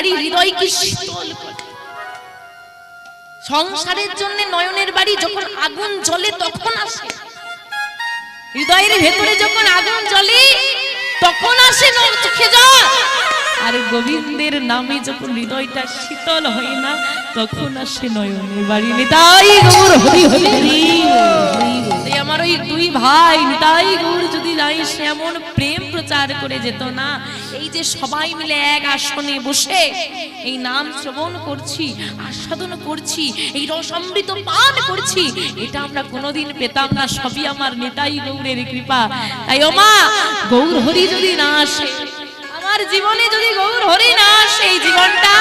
বাড়ি হৃদয়কে শীতল সংসারের জন্য নয়নের বাড়ি যখন আগুন জ্বলে তখন আসে। হৃদয়ের ভেতরে যখন আগুন জ্বলে, তখন আসে চোখে জল আর গোবিন্দের নামে যখন হৃদয়টা শীতল হয় না, তখন আসে নয়নের বাড়ি নিতাই গৌর, হরি হরি আমার ওই দুই ভাই নিতাই গৌর, যদি নাই সে এমন প্রেম প্রচার করে যেত না, এই যে সবাই মিলে এক আসনে বসে এই নাম শ্রবণ করছি, আস্বাদন করছি, এই রসমৃত পান করছি, এটা আমরা কোনোদিন পেতাম না, সবই আমার নেতাই গৌরের কৃপা। তাই ও মা, গৌর, হরি যদি না আসে আমার জীবনে যদি গৌর হরি না, সেই জীবনটা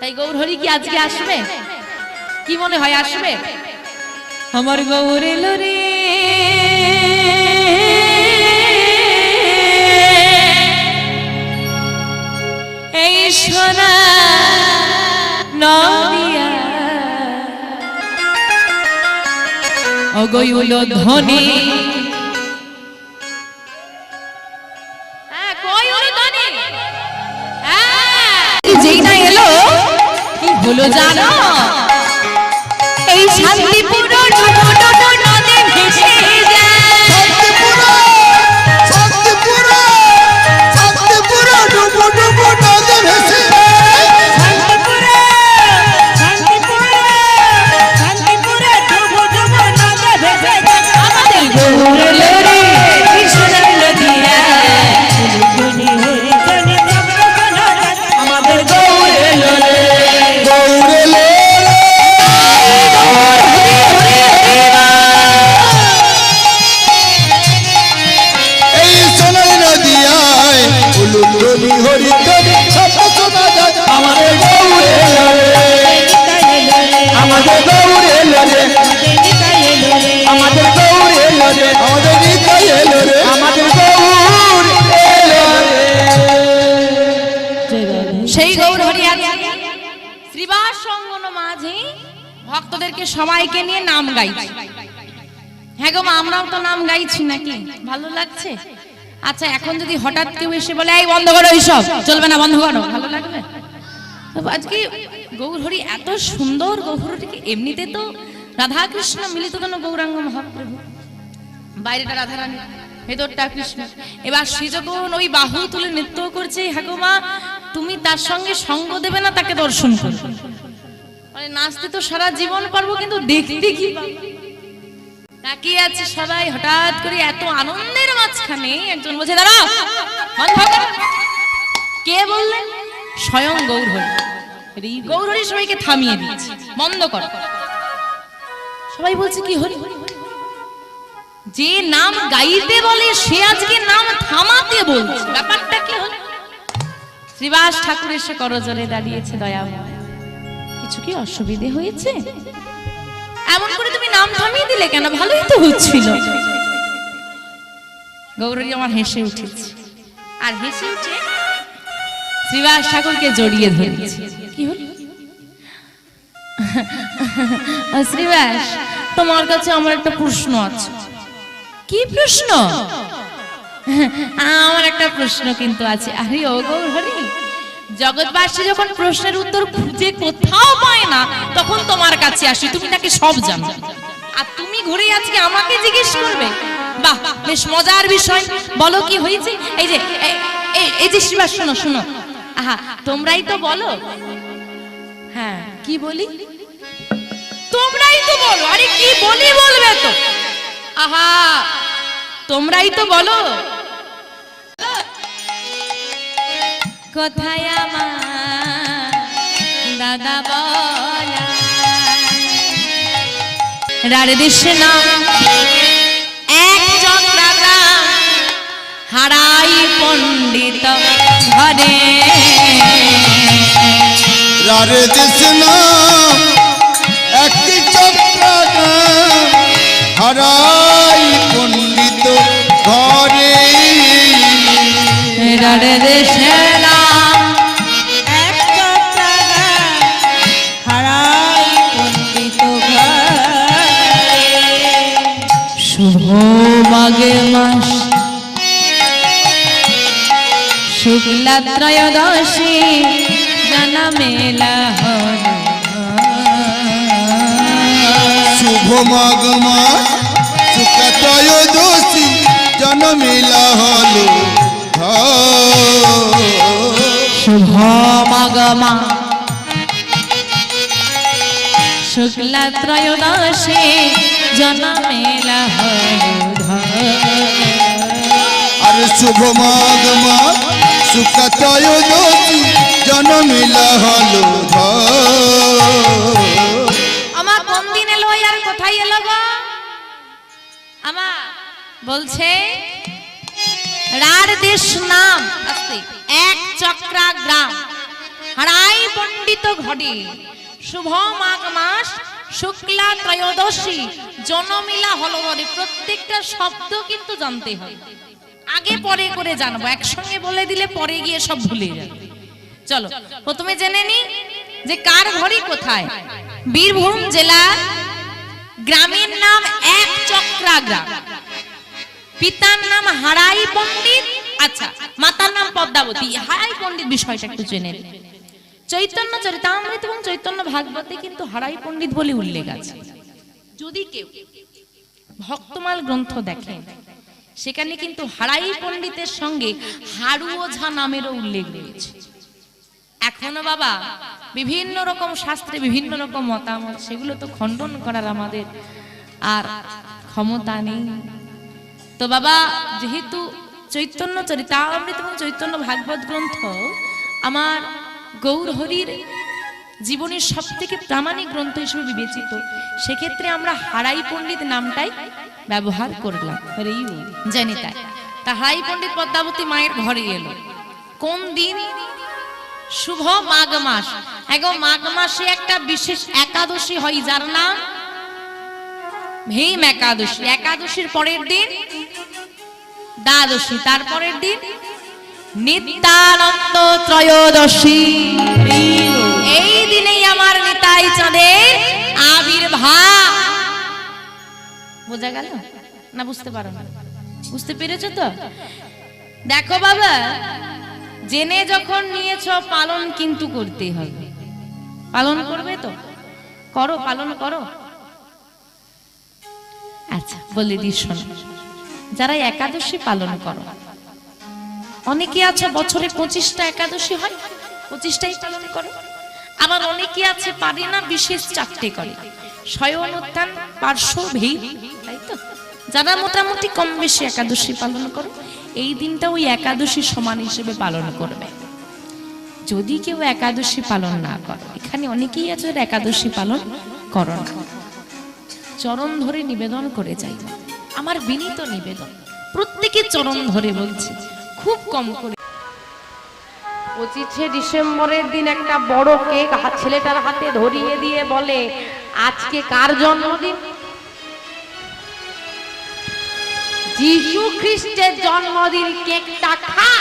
তাই গৌর হরি কি আজকে আসবে? কি মনে হয় আসবে? আমার গৌর এলো রে। এই সোনা নদিয়া অগয়ুল ধনী হলো জানো? এই শান্তিপুর ভক্তদেরকে সবাইকে নিয়ে নাম গাইছি হ্যাঁ গো মা, আমরাও তো নাম গাইছি নাকি? ভালো লাগছে? আচ্ছা এখন যদি হঠাৎ কেউ এসে বলে এই বন্ধ করো এইসব। চলবে না বন্ধ করো ভালো লাগবে? আজকে গৌরহরি এত সুন্দর গৌরহরিকে এমনিতে তো রাধা কৃষ্ণ মিলিত কেন গৌরাঙ্গ মহাপ্রভু? বাইরেটা রাধারানী ভেতরটা কৃষ্ণ। এবার সে যখন ওই বাহু তুলে নৃত্য করছে। হ্যাগো মা তুমি তার সঙ্গে সঙ্গ দেবে না তাকে দর্শন করবে? মানে নাচতে তো সারা জীবন পারব কিন্তু দেখতে কি আছে সবাই, হঠাৎ করে এত আনন্দের মাঝখানে একজন বলছে দাঁড়া কে বললেন স্বয়ং গৌরহরি। এই গৌরহরি সবাইকে থামিয়ে দিয়েছে, বন্ধ কর। সবাই বলছে, কি হরি যে নাম গাইতে বলে, সে আজকে নাম থামাতে বলছে। ব্যাপারটা কি হলো? শ্রীবাস ঠাকুর এসে করজলে দাঁড়িয়েছে দয়া কিছু কি অসুবিধে হয়েছে? এমন করে তুমি নাম থামিয়ে দিলে কেন? ভালোই তো হচ্ছিল। গৌরী আমার হেসে উঠেছে। আর হেসে উঠে শ্রীবাস ঠাকুরকে জড়িয়ে ধরেছে। কি হলো? শ্রীবাস, তোমার কাছে আমার একটা প্রশ্ন আছে। কি প্রশ্ন? আমার একটা প্রশ্ন কিন্তু আছে। আরে ও গৌরহরি জগৎবাসী যখন প্রশ্নের উত্তর খুঁজে কোথাও পায় না, তখন তোমার কাছে আসি, তুমি তাকে সব জানো। আর তুমি ঘুরে আজকে আমাকে জিজ্ঞেস করবে? বাহ, বেশ মজার বিষয়। বলো কি হয়েছে? এই যে এই- যে শিবা, শোনো শোনো। আহা, তোমরাই তো বলো। হ্যাঁ কি বলি? তোমরাই তো বলো, আরে কি বলি বলবে তো? আহা, তোমরাই তো বলো। কোথায় আমার দাদা বলা রারে দেশে না এক চক্রাগ্রাম হারাই পণ্ডিত ঘরে। দেশনা একটি চক্রাগাম হারাই পণ্ডিত ঘরে। রারে দেশে না মাঘে মাস। শুক্লা ত্রয়োদশী জনমেলা হল। শুভ মাঘ মাস শুক্লা ত্রয়োদশী জন্মিলা হলো। ঘর। শুভ মগমা শুক্লা ত্রয়োদশী জনমেলা হল। আর শুভ মাস শুক্লা ত্রয়োদশী জন্মিলা হলো। আমার কোন দিন এলো আর কোথায় এলো গো আমার বলছে রার দেশ নাম এক চক্রা গ্রাম হারাই পণ্ডিত ঘটে, শুভ মাঘ মাস শুক্লা ত্রয়োদশী জনমিলা হলো ঘরে প্রত্যেকটা শব্দ কিন্তু জানতে হয়। আগে পরে করে জানব, একসঙ্গে বলে দিলে পরে গিয়ে সব ভুলে যাবে। চলো, প্রথমে জেনে নি যে কার ঘড়ি কোথায়? বীরভূম জেলার গ্রামের নাম এক চক্রা গ্রাম পিতার নাম হারাই পণ্ডিত আচ্ছা মাতার নাম পদ্মাবতী। হারাই পণ্ডিত বিষয়টা একটু জেনে নিন। চৈতন্য চরিতামৃত এবং চৈতন্য ভাগবতে কিন্তু হারাই পণ্ডিত বলে উল্লেখ আছে। যদি কেউ ভক্তমাল গ্রন্থ দেখেন সেখানে কিন্তু হারাই পণ্ডিতের সঙ্গে হাড়ু ওঝা নামেরও উল্লেখ রয়েছে। এখনও বাবা, বিভিন্ন রকম শাস্ত্রে, বিভিন্ন রকম মতামত, সেগুলো তো খণ্ডন করার আমাদের আর ক্ষমতা নেই। তো বাবা, যেহেতু চৈতন্য চরিতামৃত এবং চৈতন্য ভাগবত গ্রন্থ আমার গৌর হরির জীবনের সব থেকে প্রামাণিক গ্রন্থ হিসেবে বিবেচিত। সেক্ষেত্রে আমরা হারাই পণ্ডিত নামটাই ব্যবহার করলাম। জানি তাই। তা হারাই পণ্ডিত পদ্মাবতী মায়ের ঘরে এলো। কোন দিন? শুভ মাঘ মাস এগো মাঘ মাসে একটা বিশেষ একাদশী হয়, যার নাম ভীম একাদশী। একাদশীর পরের দিন দ্বাদশী তারপরের দিন নিত্যানন্দ ত্রয়োদশী। এই দিনেই আমার নিতাই চাঁদের আবির্ভাব। বোঝা গেল? না, বুঝতে পারো না। বুঝতে পেরেছ তো? দেখো বাবা, জেনে যখন নিয়েছ, পালন কিন্তু করতে হবে। পালন করবে তো? করো, পালন করো। আচ্ছা বলে শোনো। যারা একাদশী পালন করো অনেকে আছে বছরে পঁচিশটা একাদশী হয়, পঁচিশটাই পালন করো। আবার অনেকে আছে পারে না, বিশেষ চারটে করে। স্বয়ং উত্থান পার্শ্ব ভিড়, তাই তো? যারা মোটামুটি কম বেশি একাদশী পালন করো, এই দিনটা ওই একাদশী সমান হিসেবে পালন করবে। যদি কেউ একাদশী পালন না করো, এখানে অনেকেই আছে একাদশী পালন করো না। চরণ ধরে নিবেদন করে যাই। আমার বিনীত নিবেদন, প্রত্যেকে চরণ ধরে বলছি খুব কম করে। পঁচিশে ডিসেম্বরের দিন একটা বড় কেক ছেলেটার হাতে ধরিয়ে দিয়ে বলে, আজকে কার জন্মদিন? যিশু খ্রিস্টের জন্মদিন, কেকটা খা।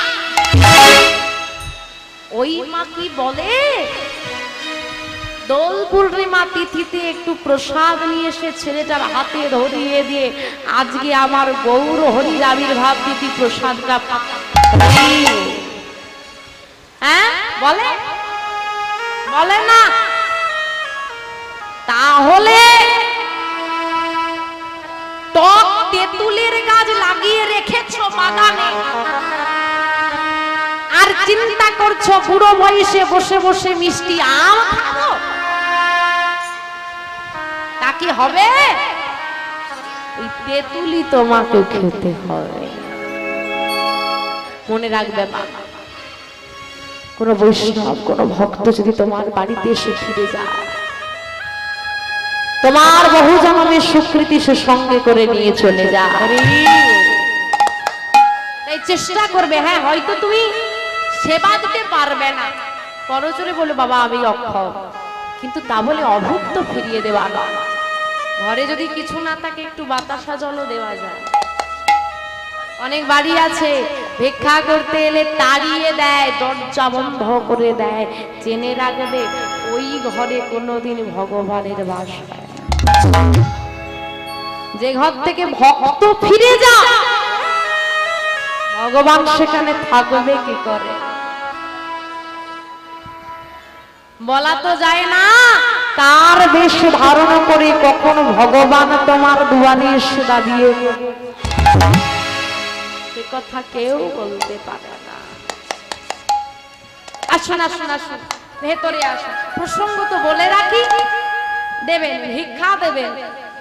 ওই মা কি বলে? দোল পূর্ণিমা তিথিতে একটু প্রসাদ নিয়ে এসে ছেলেটার হাতে ধরিয়ে দিয়ে, আজকে আমার গৌর হরির আবির্ভাব তিথি প্রসাদটা হ্যাঁ? বলে? বলে না। তাহলে টক তেঁতুলের গাছ লাগিয়ে রেখেছো বাগানে। আর চিন্তা করছ বুড়ো বয়সে বসে বসে মিষ্টি আম খাব? তা কি হবে? তেঁতুলি তোমাকে খেতে হবে মনে রাখবে বাবা কোন বৈষ্ণব কোন ভক্ত যদি তোমার বাড়িতে এসে ফিরে যায় তোমার বহু জন্মের স্বীকৃতি সে সঙ্গে করে নিয়ে চলে যায় তাই চেষ্টা করবে হ্যাঁ হয়তো তুমি সেবা দিতে পারবে না। পরচরে বলে বাবা আমি অক্ষম। কিন্তু তা বলে অভুক্ত ফিরিয়ে দেওয়া নয়। ঘরে যদি কিছু না থাকে একটু বাতাসা জলও দেওয়া যায়। অনেক বাড়ি আছে। ভিক্ষা করতে এলে তাড়িয়ে দেয়, দরজা বন্ধ করে দেয়। জেনে রাখবে ওই ঘরে কোনোদিন ভগবানের বাস যে ঘর থেকে ভক্ত ফিরে যা ভগবান সেখানে থাকবে কি করে? বলা তো যায় না, তার বেশ ধারণ করে কখন ভগবান তোমার দুয়ারে এসে দাঁড়িয়ে। কথা কেউ বলতে পারে না। আসুন আসুন আসুন, ভেতরে আসুন। প্রসঙ্গ তো বলে রাখি। দেবেন, ভিক্ষা দেবেন,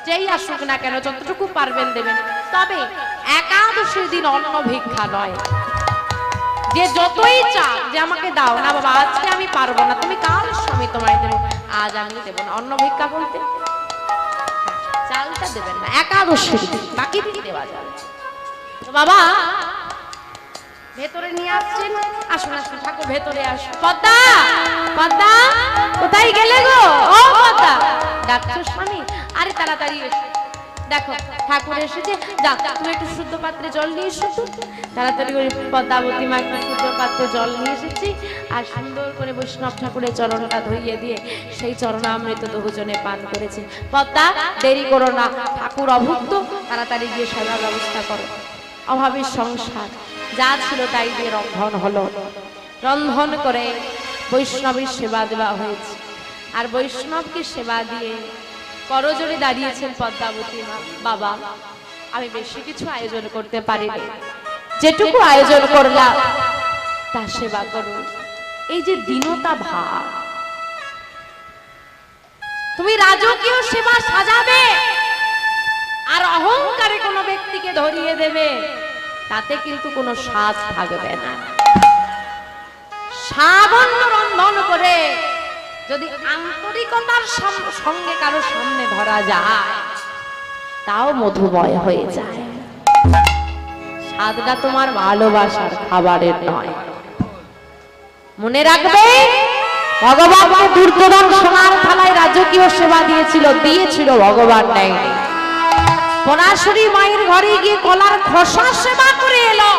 যেই আসুক না কেন, যতটুকু পারবেন দেবেন। তবে একাদশীর দিন অন্ন ভিক্ষা নয়। যে যতই চা যে আমাকে দাও, না বাবা, আজকে আমি পারব না, তুমি কাল স্বামী তোমায় দেবো, আজ আমি দেবো না। অন্ন ভিক্ষা বলতে চালটা দেবেন না, একাদশীর দিন, বাকি দিন দেওয়া যাবে। বাবা, ভেতরে নিয়ে আসছেন আসুন আসুন, ঠাকুর, ভেতরে আসুন। পদ্মা পদ্মা, কোথায় গেলে গো? ও, পদ্মা। স্বামী? আরে তাড়াতাড়ি এসো। দেখো, ঠাকুর এসেছে। যা তুমি একটু শুদ্ধ পাত্রে জল নিয়ে। তাড়াতাড়ি করে পদ্মাবতী মা একটু শুদ্ধ পাত্রে জল নিয়ে এসেছি। আর সুন্দর করে বৈষ্ণব ঠাকুরের চরণটা ধুইয়ে দিয়ে সেই চরণামৃত দুজনে পান করেছে। পদ্মা, দেরি করো না। ঠাকুর অভুক্ত। তাড়াতাড়ি গিয়ে সেবার ব্যবস্থা করো। অভাবের সংসার, যা ছিল তাই দিয়ে রন্ধন হলো। রন্ধন করে বৈষ্ণবের সেবা দেওয়া হয়েছে। আর বৈষ্ণবকে সেবা দিয়ে করজোরে দাঁড়িয়েছেন পদ্মাবতী মা, বাবা, আমি বেশি কিছু আয়োজন করতে পারিনি। যেটুকু আয়োজন করলাম তা সেবা করো এই যে দীনতা ভাব। তুমি রাজকীয় সেবা সাজাবে। আর অহংকারে কোনো ব্যক্তিকে ধরিয়ে দেবে, তাতে কিন্তু কোনো স্বাদ থাকবে না। সাবন্য রন্ধন করে যদি আন্তরিকতার সঙ্গে কারও সামনে ধরা যায়, তাও মধুময় হয়ে যায়। স্বাদটা তোমার ভালোবাসার খাবারের নয়। মনে রাখবে, ভগবানকে দুর্যোধন সোনার থালায় রাজকীয় সেবা দিয়েছিল দিয়েছিল ভগবান নেই পরাশরী মায়ের ঘরে গিয়ে কলার খোসা সেবা করে এলো।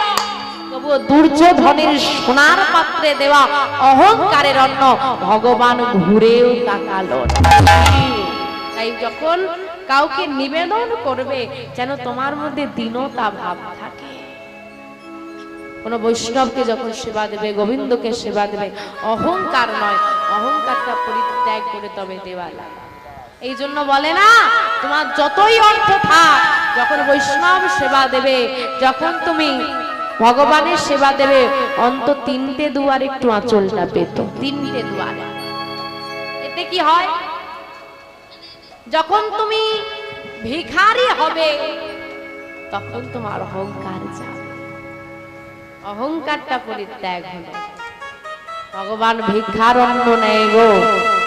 দুর্যোধনের সোনার পাত্রে দেওয়া অহংকারের অন্ন ভগবান ঘুরেও তাকালো তাই যখন কাউকে নিবেদন করবে, যেন তোমার মধ্যে দীনতা ভাব থাকে। কোন বৈষ্ণবকে যখন সেবা দেবে, গোবিন্দকে সেবা দেবে, অহংকার নয়, অহংকারটা পরিত্যাগ করে তবে দেওয়া লাগে। এই জন্য বলে না, তোমার যতই অর্থ থাক, যখন বৈষ্ণব সেবা দেবে, যখন তুমি ভগবানের সেবা দেবে, অন্ত তিনটে দুয়ার একটু আঁচলটা পেত। তিনটে দুয়ার। এতে কি হয়? যখন তুমি ভিখারি হবে, তখন তোমার অহংকার যাবে। অহংকারটা পরিত্যাগ হলো। ভগবান ভিক্ষার অন্ন নেয় গো,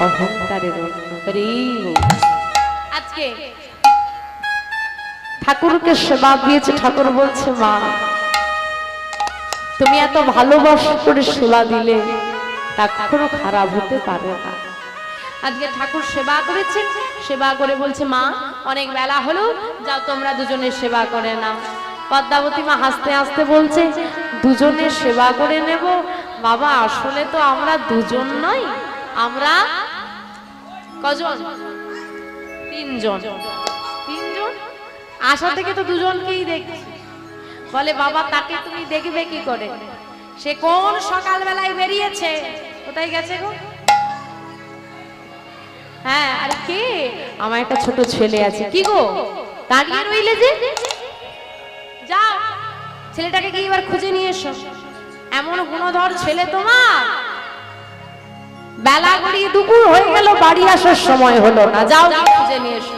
অহংকারের অন্ন আজকে ঠাকুরকে সেবা দিয়েছে ঠাকুর বলছে মা তুমি এত ভালোবাসা করে সেবা দিলে তা কখনো খারাপ হতে পারে না। আজকে ঠাকুর সেবা করেছেন সেবা করে বলছে মা অনেক বেলা হলো যাও তোমরা দুজনের সেবা করে নাও। পদ্মাবতী মা হাসতে হাসতে বলছে দুজনের সেবা করে নেব? বাবা আসলে তো আমরা দুজন নই আমরা কজন? তিনজন। তিনজন? আশা থেকে তো দুজনকেই দেখছি। বলে, বাবা, তাকে তুমি দেখবে কি করে? সে কোন সকালবেলায় বেরিয়েছে? কোথায় গেছে গো? হ্যাঁ আরে কে? আমার একটা ছোট ছেলে আছে। কি গো? দাঁড়িয়ে রইলে যে? যাও, ছেলেটাকে কি এবার খুঁজে নিয়ে এসো। এমন গুণধর ছেলে তোমার? বেলা গড়িয়ে দুপুর হয়ে গেল বাড়ি আসার সময় হলো না। যাও খুঁজে নিয়ে এসো।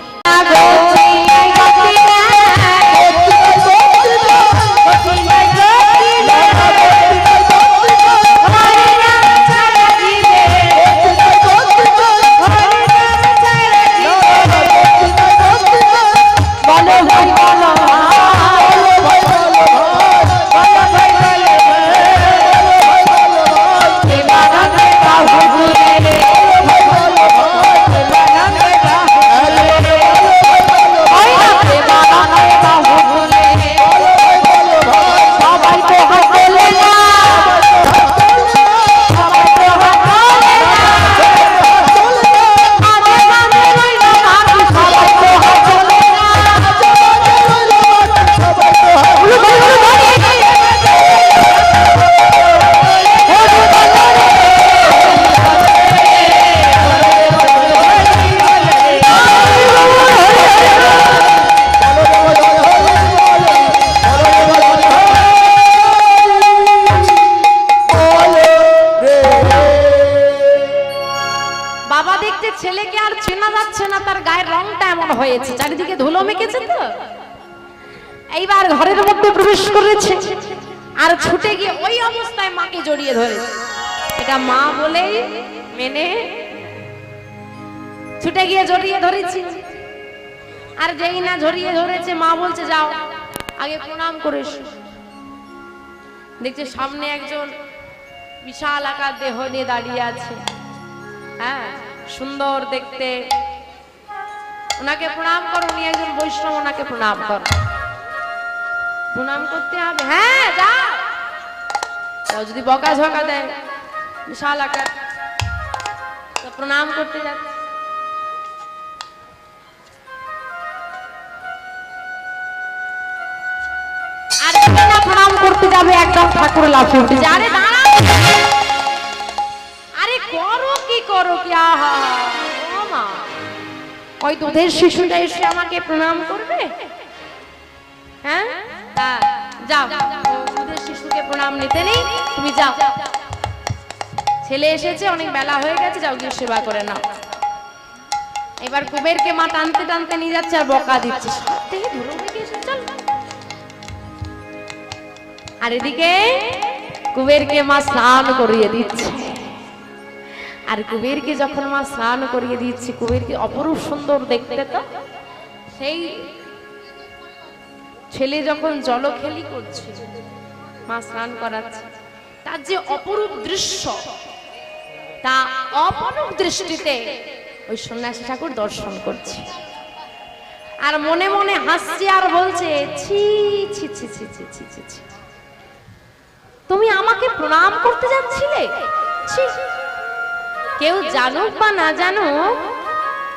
জড়িয়ে ধরেছি। আর যেই না জড়িয়ে ধরেছে মা বলছে যাও আগে প্রণাম করে। দেখছে সামনে একজন বিশাল আকার দেহ নিয়ে দাঁড়িয়ে আছে। হ্যাঁ সুন্দর দেখতে। ওনাকে প্রণাম করো উনি একজন বৈষ্ণব ওনাকে প্রণাম করো। প্রণাম করতে হবে। হ্যাঁ যাও। যাও, যদি বকা ঝকা দেয় বিশাল আকার। প্রণাম করতে যাচ্ছে। যাবে একদম ঠাকুর লাফিয়ে উঠেছে আরে আরে করো কি করো কি? ওই দুধের শিশুটা এসে আমাকে প্রণাম করবে? হ্যাঁ? যাও। দুধের শিশুকে প্রণাম নিতে নেই। তুমি যাও। ছেলে এসেছে, অনেক বেলা হয়ে গেছে, যাও গিয়ে সেবা করে নাও। এবার কুবেরকে মা টানতে টানতে নিয়ে যাচ্ছে আর বকা দিচ্ছে। সব থেকে আর এদিকে কুবেরকে মা স্নান করিয়ে দিচ্ছে। আর কুবেরকে যখন মা স্নান করিয়ে দিচ্ছে, কুবেরকে অপরূপ সুন্দর দেখতে তো। সেই ছেলে যখন জলখেলি করছে, মা স্নান করাচ্ছে, তার যে অপরূপ দৃশ্য, তা অপরূপ দৃষ্টিতে ওই সন্ন্যাসী ঠাকুর দর্শন করছে। আর মনে মনে হাসছে আর বলছে, ছি ছি ছি ছি ছি ছি ছি ছি। তুমি আমাকে প্রণাম করতে যাচ্ছিলে? কেউ জানুক বা না জানুক,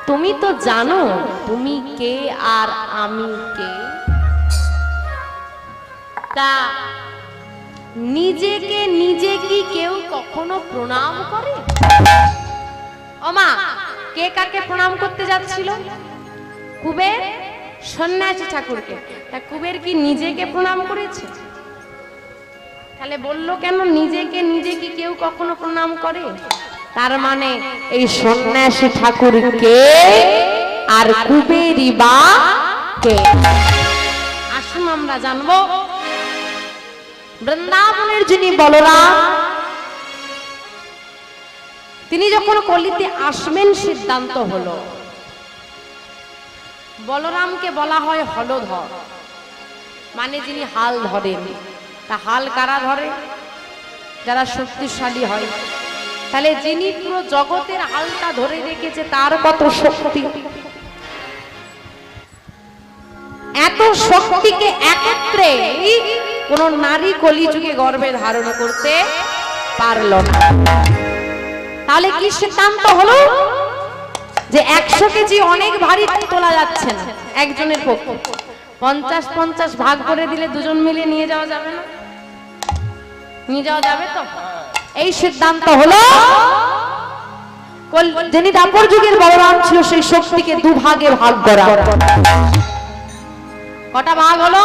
তুমি তো জানো তুমি কে আর আমি কে। তা নিজেকে নিজে কি কেউ কখনো প্রণাম করে? ওমা, কে কাকে প্রণাম করতে যাচ্ছিল? কুবের সন্ন্যাসী ঠাকুরকে। তা কুবের কি নিজেকে প্রণাম করেছে? তাহলে বলল কেন? নিজেকে নিজে কি কেউ কখনো প্রণাম করে? তার মানে এই সন্ন্যাসী ঠাকুরকে আর কুবেরই বা কে? আসুন আমরা জানব। বৃন্দাবনের যিনি বলরাম তিনি যখন কলিতে আসবেন, সিদ্ধান্ত হলো। বলরামকে বলা হয় হলধর। মানে যিনি হাল ধরেন। তা হাল কারা ধরে? যারা শক্তিশালী হয়। তাহলে যিনি পুরো জগতের হালটা ধরে রেখেছে, তার কত শক্তি? এত শক্তিকে একত্রে কোন নারী কলিযুগে গর্ভে ধারণ করতে পারল না। তাহলে কি সিদ্ধান্ত হলো? যে একশো কেজি অনেক ভারী তোলা যাচ্ছে না, একজনের পক্ষে। পঞ্চাশ পঞ্চাশ ভাগ করে দিলে দুজন মিলে নিয়ে যাওয়া যাবে না? নিয়ে যাওয়া যাবে তো? এই সিদ্ধান্ত হলো যিনি দাপর যুগের বলরাম ছিল সেই শক্তিকে দুভাগে ভাগ করা। কটা ভাগ হলো?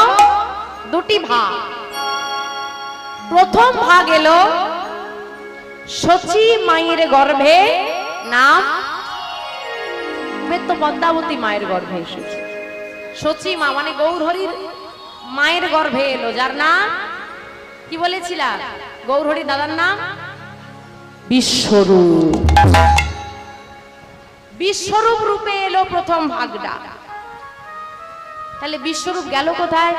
দুটি ভাগ। প্রথম ভাগ এলো সচি মায়ের গর্ভে নাম তো পদ্মাবতী মায়ের গর্ভে এসেছে। সচি মা মানে গৌরহরির মায়ের গর্ভে এলো যার নাম কি বলেছিলাম গৌরহরি দাদার নাম? বিশ্বরূপ। বিশ্বরূপ রূপে এলো প্রথম ভাগটা। তাহলে বিশ্বরূপ গেল কোথায়?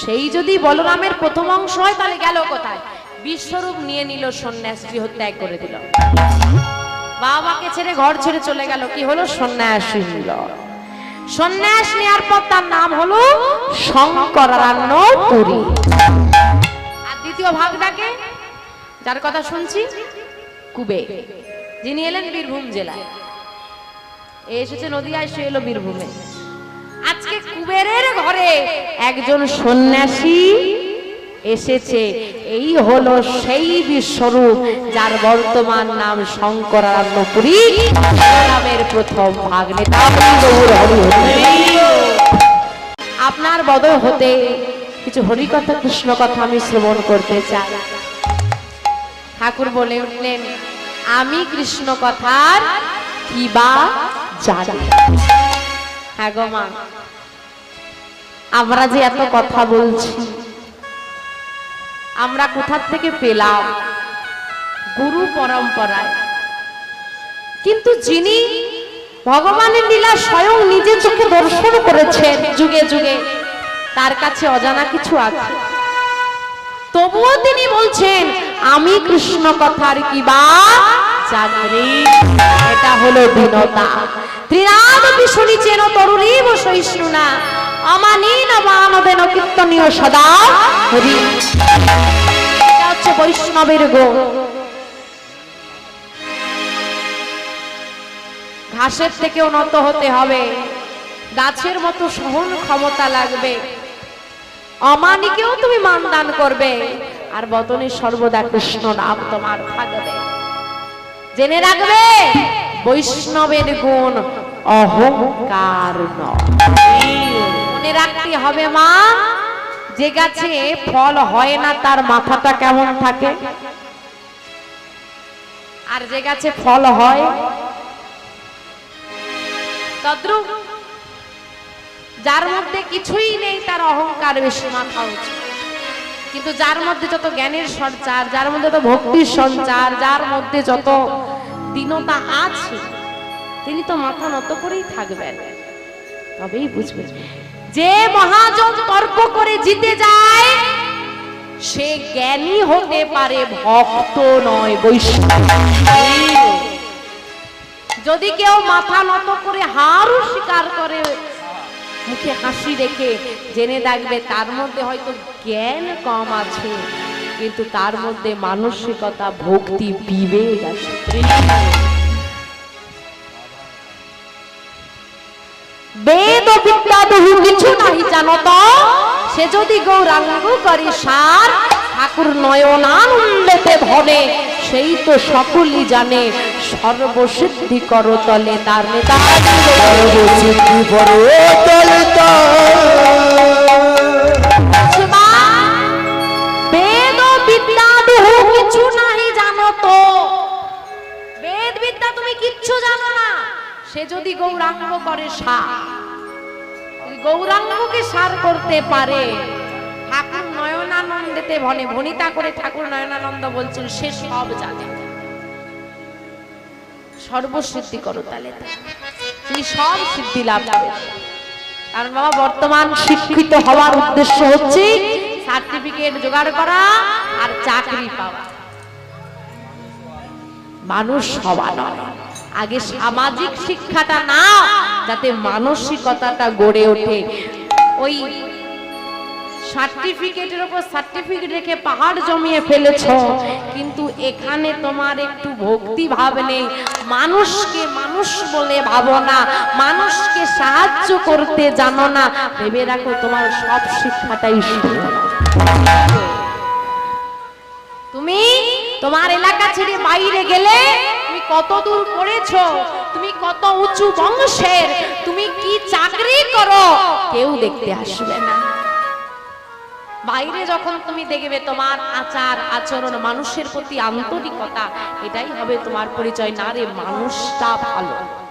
সেই যদি বলরামের প্রথম অংশ হয় তাহলে গেল কোথায়? বিশ্বরূপ নিয়ে নিল সন্ন্যাস গৃহত্যাগ করে দিল। বাবাকে ছেড়ে ঘর ছেড়ে চলে গেল। কি হলো? সন্ন্যাসী নিল। সন্ন্যাস নেওয়ার পর তার নাম হলো শঙ্করারণ্য পুরী। আর দ্বিতীয় ভাগটাকে, যার কথা শুনছি, কুবে, যিনি এলেন বীরভূম জেলায়। এসেছে নদিয়ায়, সে এলো বীরভূমে। আজকে কুবেরের ঘরে একজন সন্ন্যাসী এসেছে। এই হলো সেই বিশ্বরূপ যার বর্তমান নাম শঙ্করারণ্যপুরী নামের প্রথম ভাগ নেতা। আপনার বদল হতে কিছু হরিকথা কৃষ্ণ কথা আমি শ্রবণ করতে চাই। ঠাকুর বলে উঠলেন, আমি কৃষ্ণ কথার কি বা হ্যাঁ আমরা যে এত কথা বলছি আমরা কোথা থেকে পেলাম? গুরু পরম্পরায়। কিন্তু যিনি ভগবানের লীলা স্বয়ং নিজের চোখে দর্শন করেছেন যুগে যুগে, তার কাছে অজানা কিছু আছে। তবুও তিনি বলছেন, আমি কৃষ্ণ কথার কি বা জানি এটা হলো দীনতা ত্রিনাদপি শুনিছেন তরুণীব সহিষ্ণুনা অমানীন মানবেন কীর্তনীয় সদা। হচ্ছে বৈষ্ণবের গুণ ঘাসের থেকে উন্নত হতে হবে। গাছের মতো সহন ক্ষমতা লাগবে। অমানিকেও তুমি মানদান করবে। আর বদনে সর্বদা কৃষ্ণ নাম তোমার থাকবে জেনে রাখবে, বৈষ্ণবের গুণ অহংকার নয়। মনে রাখতে হবে মা, যে গাছে ফল হয় না, তার মাথাটা কেমন থাকে? আর যে গাছে ফল হয়, তদ্রুপ যার মধ্যে কিছুই নেই, তার অহংকার বেশি মাথা উঁচু। কিন্তু যার মধ্যে যত জ্ঞানের সঞ্চার, যার মধ্যে যত ভক্তির সঞ্চার, যার মধ্যে যত দীনতা আছে, তিনি তো মাথা নত করেই থাকবেন। তবেই বুঝবেন যে মহাজন তর্ক করে জিতে যায়, সে জ্ঞানী হতে পারে, ভক্ত নয়, বৈষ্ণব। যদি কেউ মাথা নত করে হারও স্বীকার করে, মুখে হাসি রেখে জেনে থাকবে তার মধ্যে হয়তো জ্ঞান কম আছে, কিন্তু তার মধ্যে মানসিকতা, ভক্তি, বিবেক আছে। বেদ ও বিদ্যা বহু কিছু নাহি জানো তো সে যদি গৌরাঙ্গ করে সার ঠাকুর নয়নানন্দেতে ভরে সেই তো সকলই জানে সর্বসিদ্ধি করতলে তার নেতা। সর্বসিদ্ধি পরে বেদ বিদ্যা বহু কিছু নাহি জানো তো বেদ বিদ্যা তুমি কিচ্ছু জানো না। সে যদি গৌরাঙ্গ করে সার যদি গৌরাঙ্গকে সার করতে পারে। ঠাকুর নয়নানন্দেতে ভনে, ভনিতা করে ঠাকুর নয়নানন্দ বলছেন, সে সব জানে। সর্বসিদ্ধি করো তাহলে তিনি সব সিদ্ধি লাভ করে। কারণ বাবা, বর্তমান শিক্ষিত হওয়ার উদ্দেশ্য হচ্ছে সার্টিফিকেট জোগাড় করা আর চাকরি পাওয়া। মানুষ হওয়া নয়। আগে সামাজিক শিক্ষাটা না যাতে মানসিকতাটা গড়ে ওঠে। ওই সার্টিফিকেটের উপর সার্টিফিকেট রেখে পাহাড় জমিয়ে ফেলেছ, কিন্তু এখানে তোমার একটু ভক্তি ভাব নেই। মানুষকে মানুষ বলে ভাবো না, মানুষকে সাহায্য করতে জানো না। ভেবে রাখো, তোমার সব শিক্ষাটাই শুধু তুমি তোমার এলাকা ছেড়ে বাইরে গেলে তুমি কত দূর পড়েছো? তুমি কত উঁচু বংশের? তুমি কি চাকরি করো? কেউ দেখতে আসবে না। বাইরে যখন তুমি দেখবে তোমার আচার আচরণ, মানুষের প্রতি আন্তরিকতা, এটাই হবে তোমার পরিচয়। না রে, মানুষটা ভালো।